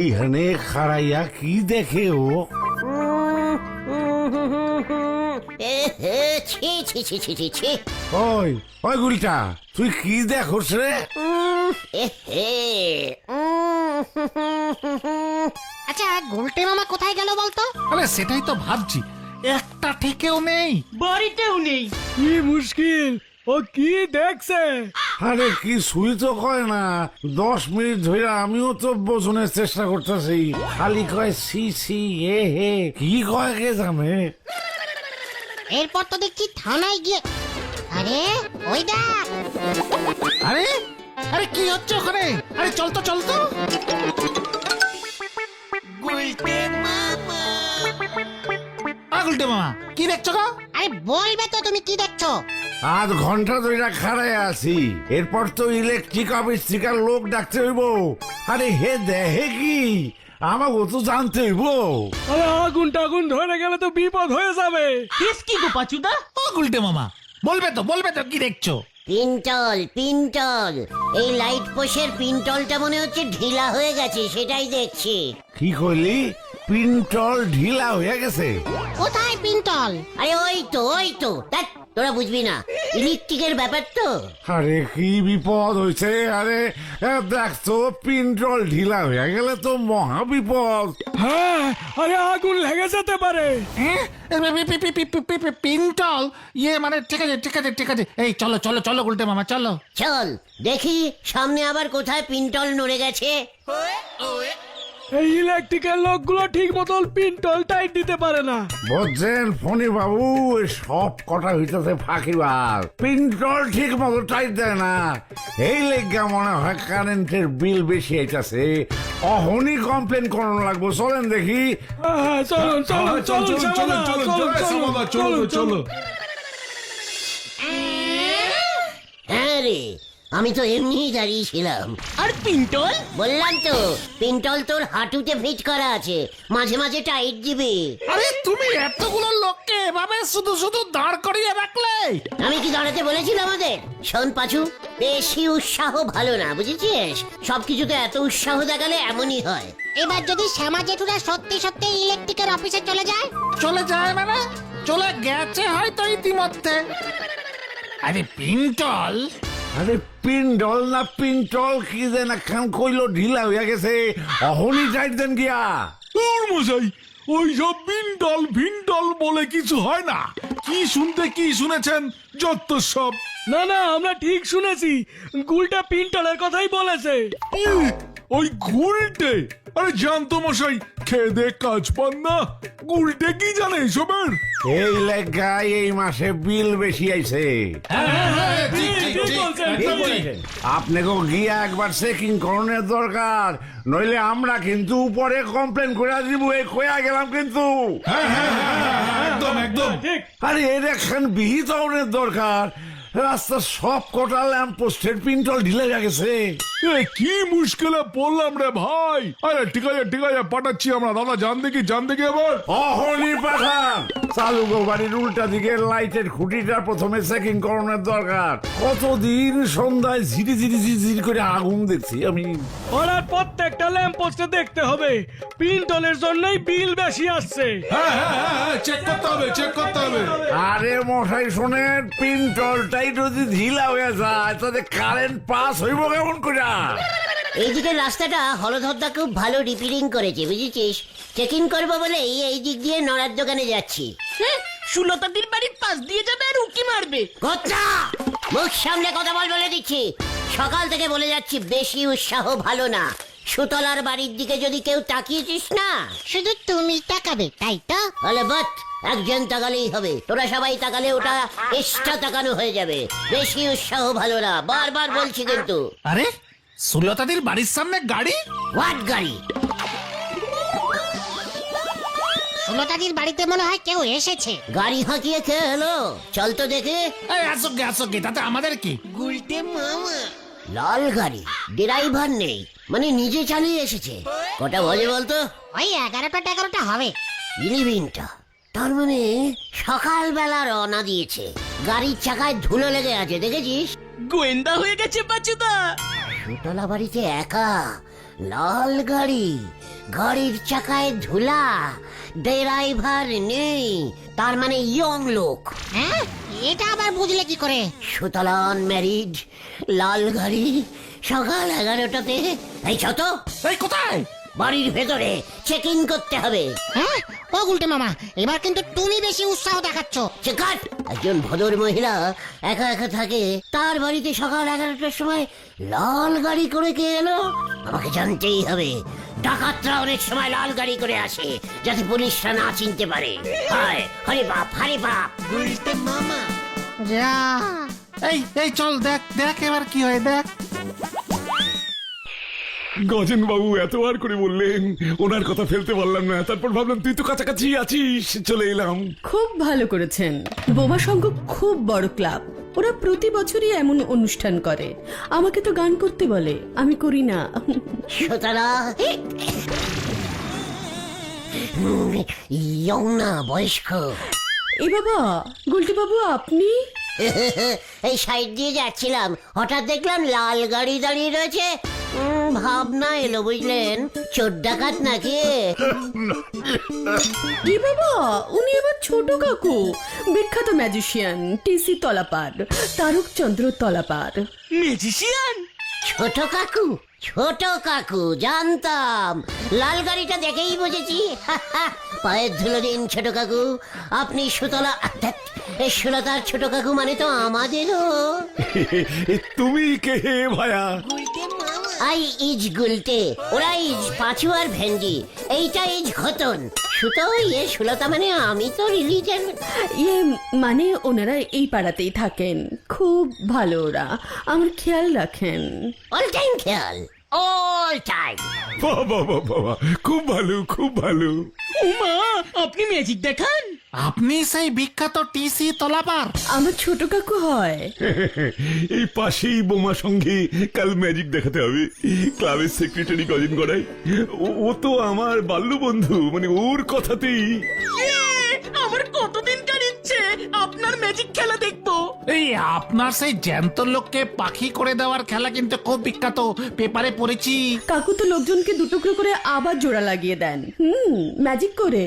এইখানে খাড়াইয়া কি দেখে ও? ছি ছি ছি ছি ছি ছি। ওই ওই গুলটা তুই কি দেখোস রে। আচ্ছা গোলটে মামা কোথায় গেল বলতো? আরে সেটাই তো ভাবছি। একটা ঠিকেও নেই। বাড়িতেও নেই। কি মুশকিল ও কি দেখছে? আরে কি সুই তো কয় না? দশ মিনিট ধরে আমিও তো বোঝনের চেষ্টা করতেছি। খালি কয় সি সি এ হে কি কয় কে জানে? এরপর তো দেখছি থানায় গিয়ে আরে ওই দেখ। আরে? আরে কি হচ্ছে ওখানে? আরে চল তো চল তো। আগুলটে মামা কি দেখছ গো? আরে বলবে তো তুমি কি দেখছ? আধ ঘণ্টা ধরে খাড়ায় আছি। এরপর তো ইলেকট্রিক অফিস থেকে লোক ডাকতে হইব। আরে হে দেহে কি? আমাকে তো জানতে হইব। আরে আগুন টাগুন ধরে গেলে তো বিপদ হয়ে যাবে। কেস কি গো পাচুদা? আগুলটে মামা। বলবে তো বলবে তো কি দেখছ? পিন্টল পিন্টল। এই লাইট পোষের পিন্টলটা মনে হচ্ছে ঢিলা হয়ে গেছে সেটাই দেখছি। কি করলি পিন্টল ঢিলা হয়ে গেছে। কোথায় পিন্টল? আরে ওই তো ওই তো। দেখ তোরা বুঝবি না ইলেকট্রিকের ব্যাপার তো। আরে কি বিপদ হয়েছে? আরে দেখ তো পিন্টল ঢিলা হয়ে গেলে তো মহা বিপদ। হ্যাঁ আরে আগুন লেগে যেতে পারে। হ্যাঁ? এ, পি- পি- পি- পি- পি- পি- পি- পিন্টল ইয়ে মানে ঠিক আছে ঠিক আছে ঠিক আছে। এই চলো চলো চলো গুলটে মামা চলো। চল দেখি সামনে আবার কোথায় পিন্টল নড়ে গেছে। এই ইলেকট্রিকের লোকগুলো ঠিক মতন পিন্টল টাইট দিতে পারে না বুঝছেন ফণি বাবু এ সব কটা হইতেছে ফাঁকিবার পিন্টল ঠিক মতো টাইট দেয় না এই লেগা মনে হয় কারেন্টের বিল বেশি আইতাছে অহনি কমপ্লেন করানো লাগবো চলেন দেখি হ্যাঁ, চলুন চলুন চলুন চলুন চলুন চলুন চলুন হ্যাঁ রে আমি তো এমনিই দাঁড়িয়েছিলাম আর পিন্টল? বললাম তো পিন্টল তোর হাঁটুতে ফিট করা আছে মাঝে মাঝে টাইট দিবি। আরে তুমি এতগুলো লোককে এভাবে শুধু শুধু দাঁড় করিয়ে রাখলে? আমি কি দাঁড়াতে বলেছিলাম আমাদের? শোন পাচু বেশি উৎসাহ ভালো না বুঝেছিস? সবকিছুতে এত উৎসাহ দেখালে এমনই হয়। এবার যদি শ্যামা জেঠুরা সত্যি সত্যি ইলেকট্রিকের অফিসে চলে যায়? চলে যায় মানে? চলে গেছে হয়তো ইতিমধ্যে। আরে পিন্টল! আরে পিন্ডল না পিন্টল কি দেন খান কইলো ঢিলা হইয়া গেছে। অহনি টাইট দেন গিয়া। তোর মশাই ওই সব বিন্ডল ভিন্ডল বলে কিছু হয় না। কি শুনতে কি শুনেছেন? যত সব। না না আমরা ঠিক শুনেছি। গুলটা পিন্টলের কথাই বলেছে। ওই গুলটে। আরে জানতো মশাই খেয়ে দে কাজ পান না। গুলটে কি জানে এসবের? এই লেগায় এই মাসে বিল বেশি আইছে। ঠিক বলছেন আপনাকেও গিয়া একবার চেকিং করণের দরকার। নইলে আমরা কিন্তু উপরে কমপ্লেন করে দিব এই কয়া গেলাম কিন্তু। একদম একদম। ঠিক। আরে এর একখান বিহিত দরকার। রাস্তার সব কটা ল্যাম্প পোস্টের পিন্টল ঢিলে গেছে। এ কি মুশকিলে পড়লাম রে ভাই? আরে ঠিক আছে ঠিক আছে পাঠাচ্ছি আমরা। দাদা জান দেখি জান দেখি এবার অহনি পাঠান। চালু গো বাড়ির উল্টা দিকে লাইটের খুঁটিটা প্রথমে চেকিং করানোর দরকার। কতদিন সন্ধ্যায় ঝিরি ঝিরি ঝিরি ঝিরি করে আগুন দেখছি আমি। ওনার প্রত্যেকটা ল্যাম্প পোস্টে দেখতে হবে। পিন্টলের জন্যই বিল বেশি আসছে। হ্যাঁ হ্যাঁ হ্যাঁ চেক করতে হবে চেক করতে হবে। আরে মশাই শোনেন পিন্টলটাই যদি ঢিলা হয়ে যায় তাতে কারেন্ট পাস হইব কেমন করে এইদিকে রাস্তাটা হলধরদা খুব ভালো রিপেয়ারিং করেছে বুঝেছিস? চেকিং করব বলেই এই দিক দিয়ে নড়ার দোকানে যাচ্ছি। হ্যাঁ সুলতাদির বাড়ির পাশ দিয়ে যাবে আর উকি মারবে। গোত্রা মুখ সামনে কথা বল বলে দিচ্ছি। সকাল থেকে বলে যাচ্ছি বেশি উৎসাহ ভালো না। সুতলার বাড়ির দিকে যদি কেউ তাকিয়েছিস না শুধু তুমি তাকাবে তাই তো? তাহলে বাট একজন তাকালেই হবে। তোরা সবাই তাকালে ওটা এক্সট্রা তাকানো হয়ে যাবে। বেশি উৎসাহ ভালো না। বারবার বলছি কিন্তু। আরে সুলতাদির বাড়ির সামনে গাড়ি? হোয়াট গাড়ি? সুলতাদির বাড়িতে মনে হয় কেউ এসেছে। গাড়ি হাঁকিয়ে খেয়ে হলো চল তো দেখে। এই আসো গে আসো গে তাতে আমাদের কি? লাল গাড়ি। ড্রাইভার নেই। মানে নিজে চালিয়ে এসেছে। কটা বলে বলতো? ওই এগারোটা এগারোটা হবে। ইলিভিনটা। তার মানে সকালবেলা রওনা দিয়েছে। গাড়ির চাকায় ধুলো লেগে আছে দেখেছিস? গোয়েন্দা হয়ে গেছে পাচুদা সুতলা বাড়িতে একা। লাল গাড়ি। গাড়ির চাকায় ধুলা ড্রাইভার নেই তার মানে ইয়ং লোক। হ্যাঁ? এটা আবার বুঝলে কি করে? সুতলান ম্যারিড লাল গাড়ি সকাল এগারোটাতে। এই ছত এই কোথায়? বাড়ির ভেতরে চেক ইন করতে হবে। হ্যাঁ ও গুলটে মামা এবার কিন্তু তুমি বেশি উৎসাহ দেখাচ্ছ। চেকাট একজন ভদ্র মহিলা একা একা থাকে তার বাড়িতে সকাল এগারোটার সময় লাল গাড়ি করে কে এলো? আমাকে জানতেই হবে। ডাকাতরা অনেক সময় লাল গাড়ি করে আসে যাতে পুলিশরা না চিনতে পারে। হায় হরে বাপ হরে বাপ। যা। এই এই চল দেখ দেখ এবার কি হয় দেখ। গজেন বাবু এতবার করে বললেন। ওনার কথা ফেলতে পারলাম না। তারপর ভাবলাম তুই তো কাছাকাছি আছিস চলে এলাম। খুব ভালো করেছেন। বোমা সংঘ খুব বড় ক্লাব। ওরা প্রতি বছরই এমন অনুষ্ঠান করে। আমাকে তো গান করতে বলে। আমি করি না। সুতরা ইয়ং না বয়স্ক। এ বাবা গুলটি বাবু আপনি? এই সাইড দিয়ে যাচ্ছিলাম। হঠাৎ দেখলাম লাল গাড়ি দাঁড়িয়ে রয়েছে। ভাবনা এলো বুঝলেন? চোর ডাকাত নাকি? এ বাবা? উনি এবার ছোট কাকু। বিখ্যাত magician TC Talapar Tarakchandra Talapar magician? ছোট কাকু? ছোট কাকু জানতাম। লাল গাড়িটা দেখেই বুঝেছি। পায়ের ধুলো দিন ছোট কাকু। আপনি সুতলা সুলতার ছোট কাকু মানে তো আমাদেরও। তুমি কে হে ভায়া? আই ইজ গুলটে ওরা ইজ পাঁচু আর ভেন্ডি এইটা ইজ ঘতন। সুতো ইয়ে সুলতা মানে আমি তো রিলিজেন ইয়ে মানে ওনারা এই পাড়াতেই থাকেন খুব ভালো ওরা আমার খেয়াল রাখেন। অল টাইম খেয়াল। অল টাইম বাবা বাবা খুব ভালো খুব ভালো। উমা আপনি ম্যাজিক দেখান। আপনি সেই বিখ্যাত টিসি তলাপার আমার ছোট কাকু হয়। এই পাশেই বোমা সঙ্গে কাল ম্যাজিক দেখাতে হবে। ক্লাবের সেক্রেটারি গজেন গড়াই ও- তো আমার বাল্য বন্ধু মানে ওর কথাতেই। আমার কতদিনকার ইচ্ছে আপনার ম্যাজিক খেলা দেখব। এই আপনার সেই জ্যান্ত লোককে পাখি করে দেওয়ার খেলা কিন্তু খুব বিখ্যাত। পেপারে পড়েছি। কাকু তো লোকজনকে দুটুকরো করে আবার জোড়া লাগিয়ে দেন। হুম ম্যাজিক করে।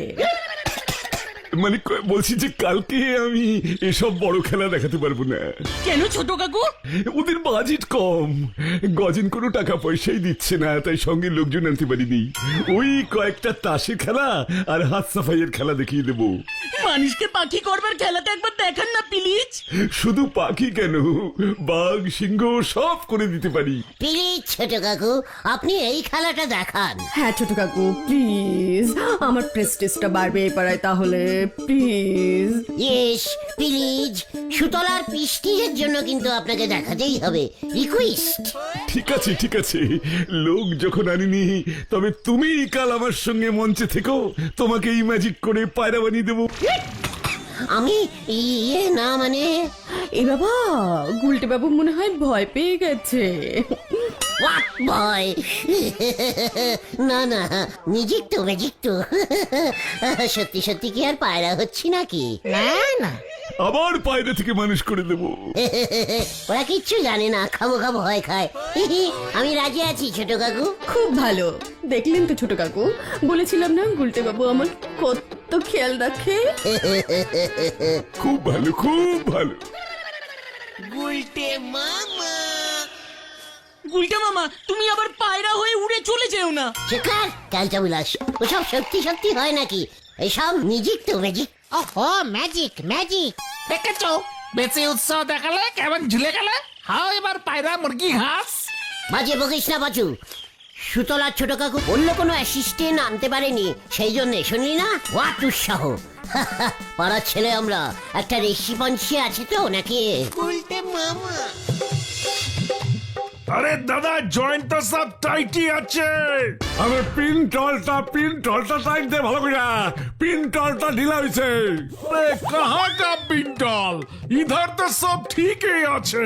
মানে বলছি যে কালকে আমি এসব বড় খেলা দেখাতে পারব না। কেন ছোট কাকু? ওদের বাজেট কম। গজেন কোনো টাকা পয়সাই দিচ্ছে না তাই সঙ্গে লোকজন আনতে পারিনি। ওই কয়েকটা তাসের খেলা আর হাত সাফাইয়ের খেলা দেখিয়ে দেবো। মানুষকে পাখি করবার খেলাটা একবার দেখান না প্লিজ। শুধু পাখি কেন? বাঘ সিংহ সব করে দিতে পারি। প্লিজ ছোট কাকু আপনি এই খেলাটা দেখান। হ্যাঁ ছোট কাকু প্লিজ। আমার প্রেস্টিজটা বাড়বে এই পাড়ায় তাহলে। প্লিজ ইয়েস প্লিজ সুতলার পিস্টিজের জন্য কিন্তু আপনাকে দেখাতেই হবে। রিকোয়েস্ট ঠিক আছে ঠিক আছে। লোক যখন আনিনি তবে তুমি কাল আমার সঙ্গে মঞ্চে থেকো। তোমাকে এই ম্যাজিক করে পায়রা বানিয়ে দেবো। আমি ইয়ে না মানে এ বাবা গুলটে বাবু মনে হয় ভয় পেয়ে গেছে। হোয়াট বয় না না ম্যাজিক তো ম্যাজিক তো সত্যি সত্যি কি আর পায়রা হচ্ছি নাকি? না না। আবার পায়রা থেকে মানুষ করে দেবো। ওরা কিচ্ছু জানে না খাব খাব হয় খায়। আমি রাজি আছি ছোট কাকু। খুব ভালো। দেখলেন তো ছোট কাকু? বলেছিলাম না গুলটে বাবু আমার কত খেয়াল রাখে? খুব ভালো খুব ভালো। গুলটা মামা তুমি আবার পায়রা হয়ে উড়ে চলে যেও না। শেখার ক্যালচা বিলাস ওসব সত্যি সত্যি হয় নাকি? এসব ম্যাজিক তো ম্যাজিক ওহো ম্যাজিক ম্যাজিক দেখেছ? বেশি উৎসাহ দেখালে কেমন ঝুলে গেলে? হাও এবার পায়রা মুরগি হাঁস। বাজে বকিস না বাচু সুতলার ছোট কাকু অন্য কোনো অ্যাসিস্ট্যান্ট আনতে পারেনি। সেই জন্য শুনলি না? হোয়াট উৎসাহ। পাড়ার ছেলে আমরা। একটা রেসিপন্সি আছে তো নাকি? আরে দাদা জয়েন্টটা সব টাইটই আছে। আরে পিন টলটা পিন টলটা টাইট দে ভালো করে। পিন টলটা ঢিলা হইছে। আরে কাহা কা পিন টল ইধার তো সব ঠিকই আছে।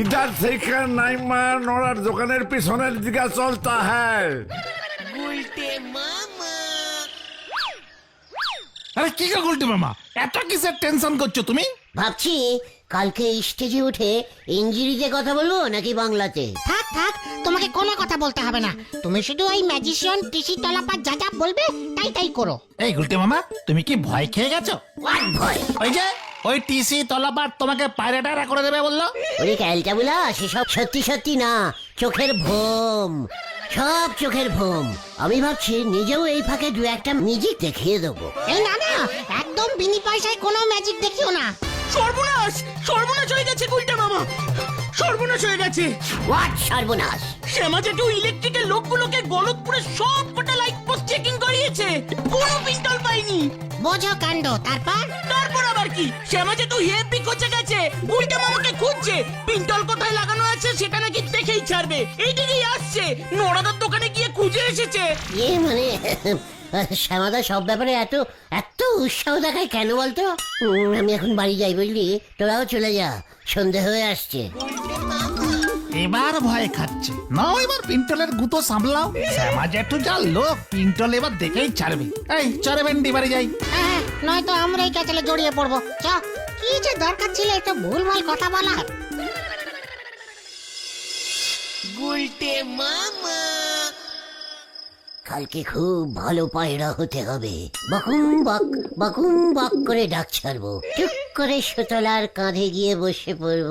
ইধার থেকে নাইমা নড়ার দোকানের পিছনের দিকে চলতা হ্যায় আরে কি গো গুলটি মামা? এত কিসের টেনশন করছ তুমি? ভাবছি কালকে স্টেজে উঠে ইংরেজিতে কথা বলব নাকি বাংলাতে? থাক থাক তোমাকে কোনো কথা বলতে হবে না। তুমি শুধু ওই ম্যাজিশিয়ান টিসি তলাপার যা যা বলবে তাই তাই করো। এই গুলটে মামা তুমি কি ভয় খেয়ে গেছো? ভয়? ওই যে ওই টিসি তলাপার তোমাকে পায়রাটারা করে দেবে বলল। ওরে ক্যালটা বলা সেসব সত্যি সত্যি না চোখের ভোম সব চোখের ভোম। আমি ভাবছি নিজেও এই ফাঁকে দু একটা মিউজিক দেখিয়ে দেবো। এই না না একদম বিনি পয়সায় কোনো ম্যাজিক দেখিও না। সর্বনাশ! সর্বনাশ হয়ে গেছে গুলটা মামা! সর্বনাশ হয়ে গেছে! হোয়াট সর্বনাশ? শ্যামা জেঠু ইলেকট্রিকের লোকগুলোকে গলতপুরে সব কটা লাইট পোস্ট চেকিং করিয়েছে। কোনো পিস্তল পাইনি বোঝো কাণ্ড তারপর? তারপর আবার কি? শ্যামা জেঠু হেপি খোঁজে গেছে। গুলটা মামাকে খুঁজছে। পিন্টল কোথায় লাগানো আছে সেটা নাকি দেখেই ছাড়বে। এইদিকেই আসছে। নোড়াদার দোকানে গিয়ে খুঁজে এসেছে। ইয়ে মানে শ্যামাদা সব ব্যাপারে এত এত উৎসাহ দেখায় কেন বলতো? উম, আমি এখন বাড়ি যাই বুঝলি। তোরাও চলে যা সন্ধে হয়ে আসছে। এবার ভয় খাচ্ছে। না এবার পিন্টলের গুতো সামলাও। শ্যামা জেঠু যা লোক পিন্টল এবার দেখেই ছাড়বে। এই চরে ভেন্ডি বাড়ি যাই। হ্যাঁ নয়তো আমরাই ক্যাচলে জড়িয়ে পড়ব। চ কি যে দরকার ছিল একটু ভুলভাল কথা বলার। কালকে খুব ভালো পায়রা হতে হবে। বকুম বক বকুম বক করে ডাক ছাড়বো। টুক করে সুতলার কাঁধে গিয়ে বসে পড়ব।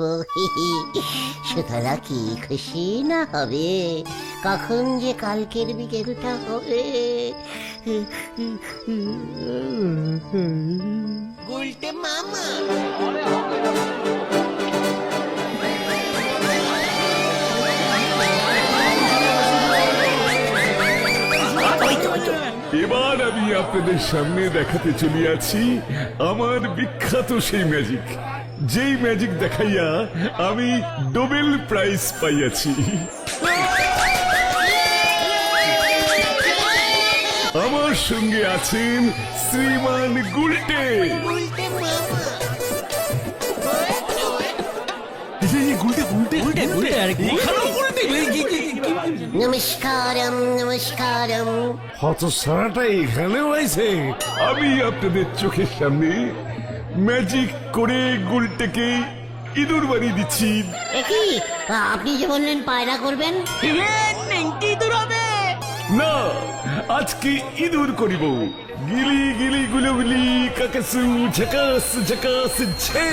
সুতলা কি খুশি না হবে? কখন যে কালকের বিকেলটা হবে? এবার আমি আপনাদের সামনে দেখাতে চলিয়াছি আমার বিখ্যাত সেই ম্যাজিক যেই ম্যাজিক দেখাইয়া আমি নোবেল প্রাইজ পাইয়াছি। আমার সঙ্গে আছেন শ্রীমান গুলটে। নমস্কারম নমস্কারম। হত সারাটা এখানে হয়েছে আমি আপনাদের চোখের সামনে ম্যাজিক করে গুলটেকে ইঁদুর বানিয়ে দিচ্ছি। একই আপনি যে বললেন পায়রা করবেন? নেংটি দূর হবে। না আজকে ইঁদুর করিব। গিলি গিলি গুলো গুলি কাকাসু ঝকাস ঝকাস ছে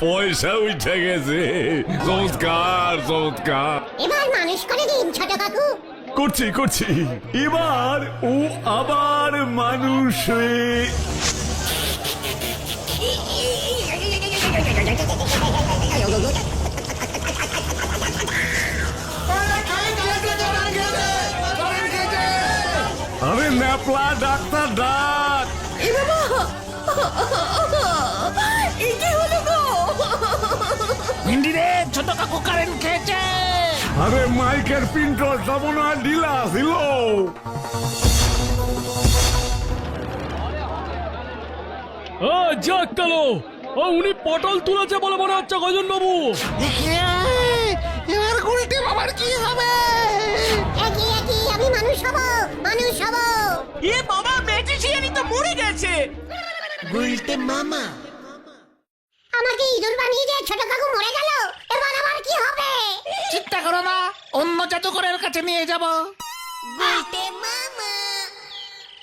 পয়সা উঠে গেছে। চমৎকার চমৎকার। এবার মানুষ করে দিন ছোট কাকু। করছি করছি। এবার ও আবার মানুষ হয়ে আরে ন্যাপলা ডাক্তার ডাক। বাবা! ভেন্ডি রে ছোট কাকু কারেন্ট খেয়েছে। আরে মাইকের পিন্টলটা মনে হয় ঢিলা ছিল ও যাক গেল ও উনি পটল তুলেছে বলে মনে হচ্ছে গজন বাবু এবার গুলটে বাবার কি হবে? একই একই আমি মানুষ হব মানুষ হব। এ বাবা ম্যাজিশিয়ানই তো মরে গেছে। আমাকে ইঁদুর বানিয়ে দিয়ে ছোট কাকু মরে গেল। এবার আমার কি হবে? চিন্তা করো না অন্য জাদুকরের কাছে নিয়ে যাব।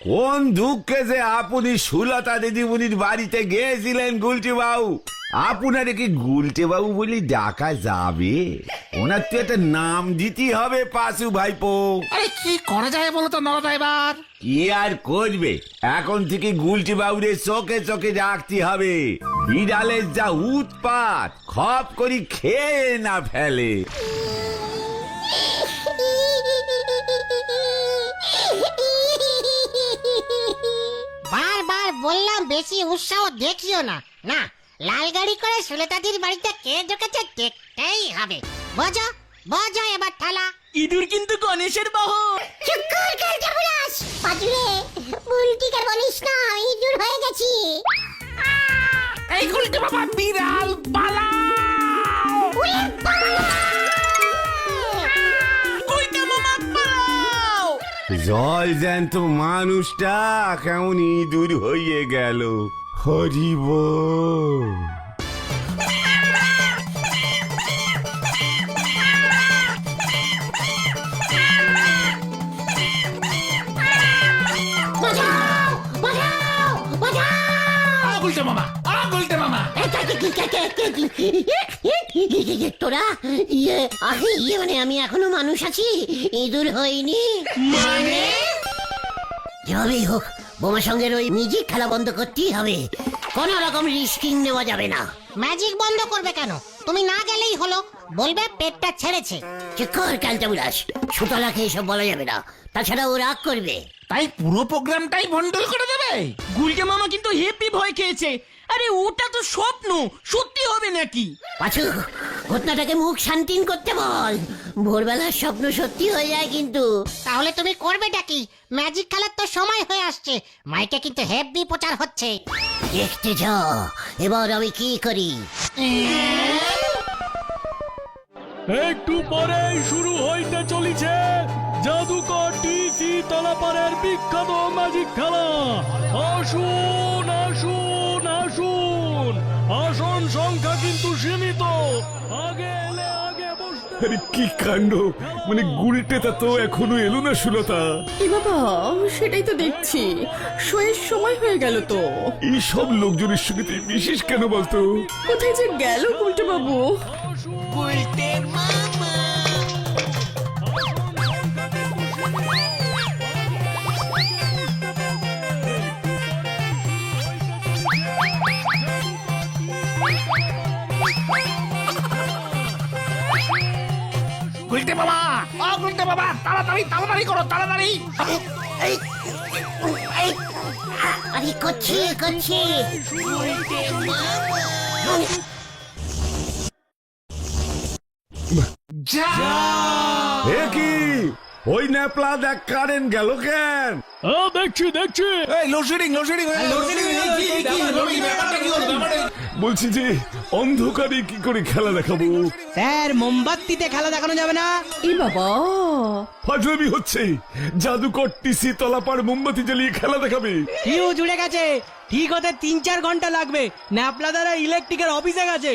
কোন দুঃখে যে আপনি সুলতা দিদিমণির বাড়িতে গিয়েছিলেন গুলটি বাবু আপনার কি গুলটে বাবু বলি ডাকা যাবে? ওনার তো একটা নাম দিতে হবে পাশু ভাইপো। আরে কি করা যায় বলো তো নরদা এবার? কি আর করবে? এখন থেকে গুলটি বাবুরে চোখে চোখে রাখতে হবে। বিড়ালের যা উৎপাত খপ করি খেয়ে না ফেলে। বললাম বেশি উৎসাহ দেখিও না। না লাল গাড়ি করে সুলেতাদির বাড়িতে কে ঢুকেছে দেখতেই হবে। বোঝো বোঝো এবার থালা। ইঁদুর কিন্তু গণেশের বাহন। চুক্কর খেলতে বুলাস পাজুরে বলিস না ইঁদুর হয়ে গেছি। এই গুলটে বাবা বিড়াল পালা জল জ্যান্ত মানুষটা কেমন ইঁদুর হয়ে গেল। হরিব মামা মামা। তোরা? ইয়ে আরে ইয়ে মানে আমি এখনও মানুষ আছি? ইঁদুর হইনি? মানে? যেভাবেই হোক বোমা সঙ্গের ওই মিউজিক খেলা বন্ধ করতেই হবে। কোন রকম রিস্কিং নেওয়া যাবে না। ম্যাজিক বন্ধ করবে কেন? তুমি না গেলেই হলো। বলবে পেটটা ছেড়েছে। চিক্কর ক্যালটা বুলাস সুতলাকে এসব বলা যাবে না। তাছাড়া ও রাগ করবে। তাই পুরো প্রোগ্রামটাই ভন্ডল করে দেবে? গুলটা মামা কিন্তু হেপি ভয় খেয়েছে। আরে ওটা তো স্বপ্ন। সত্যি হবে নাকি? পাছু ঘটনাটাকে মুখ শান্তিন করতে বল। ভোরবেলার স্বপ্ন সত্যি হয়ে যায় কিন্তু। তাহলে তুমি করবেটা কি? ম্যাজিক খেলার তো সময় হয়ে আসছে। মাইকে কিন্তু হেভি প্রচার হচ্ছে। দেখতে যা এবার আমি কি করি? একটু পরেই শুরু হইতে চলিছে জাদুকর টিসি তলাপাড়ের বিখ্যাত ম্যাজিক খেলা। আসুন আসুন আসুন। আসন সংখ্যা কিন্তু সীমিত। আগে এলে আগে বসতে আরে কি কাণ্ড? মানে গুলটেটা তো এখনও এলো না সুলতা। এ বাবা সেটাই তো দেখছি। শোয়ের সময় হয়ে গেল তো। এই সব লোকজনের সঙ্গে তুই বিশেষ কেন বলতো? কোথায় যে গেল গুলটে বাবু? বাবা তাড়াতাড়ি তাড়াতাড়ি করো তাড়াতাড়ি আরে করছি করছি কি ওই ন্যাপলা দেখ কারেন্ট গেল কেন দেখছি দেখছি এই লোডশেডিং লোডশেডিং বলছি যে অন্ধকারে কি করে খেলা দেখাবো স্যার মোমবাতিতে খেলা দেখানো যাবে না এ বাবা ফাজলামি হচ্ছে জাদুকর টিসি তলাপার মোমবাতি জ্বালিয়ে খেলা দেখাবে ফিউ জুড়ে গেছে ঠিক হতে তিন চার ঘন্টা লাগবে ন্যাপলা দ্বারা ইলেকট্রিকের অফিসে গেছে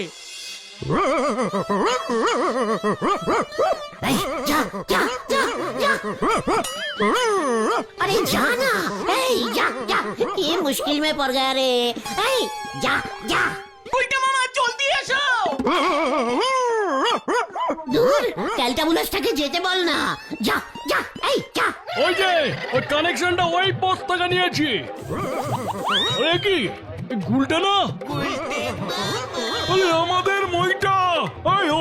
এই, যা যা যা যা अरे जाना ए जा जा ये मुश्किल में पड़ गया रे ए जा जा গুলটা মামা জলদি এসো দূর ক্যালটাবুলাসটাকে যেতে বল না। যা যা এই যা। ওই যে ওই কানেকশনটা ওই পোস্ট থেকে নিয়েছি। আরে কি গুলটা না? আরে আমাদের মইটা ও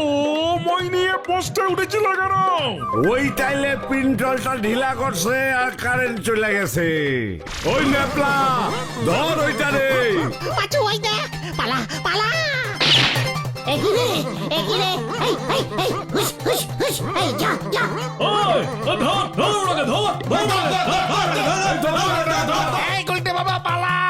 মই নিয়ে পোস্টে উঠেছিল কেন ওই টাইলে পিন্টলটা ঢিলা করছে আর কারেন্ট চলে গেছে ওই ন্যাপলা ধর ওইটা রে পাচু ওই পালা পালা এগিরে এগিরে এই এই এই হুশ হুশ হুশ এই যা যা ওই ও ধর ধর ওনাকে ধর ধর এই গুলটে বাবা পালা এগিরে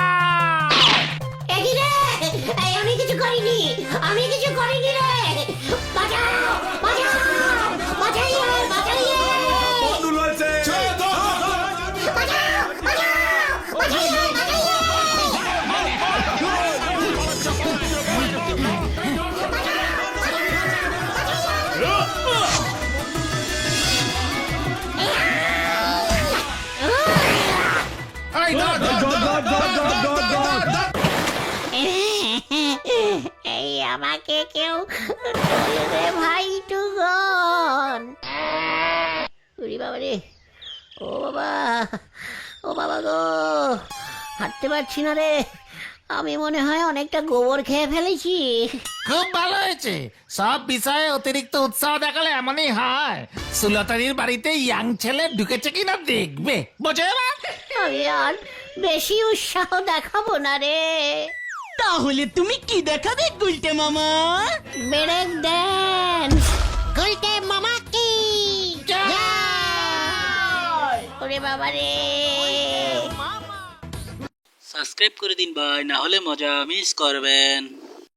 কেউ। ভাই টুগন উরি বাবা রে। ও বাবা ও বাবা গো। হাঁটতে পারছি না রে। আমি মনে হয় অনেকটা গোবর খেয়ে ফেলেছি। খুব ভালো হয়েছে। সব বিষয়ে অতিরিক্ত উৎসাহ দেখালে এমনই হয়। সুলতানির বাড়িতে ইয়াং ছেলে ঢুকেছে কিনা দেখবে। বোঝে আমি আর বেশি উৎসাহ দেখাবো না রে। তাহলে তুমি কি দেখাবে গুলটে মামা? ব্রেক দেন গুলটে মামা কি? ওরে বাবা রে। সাবস্ক্রাইব করে দিন ভাই না হলে মজা মিস করবেন।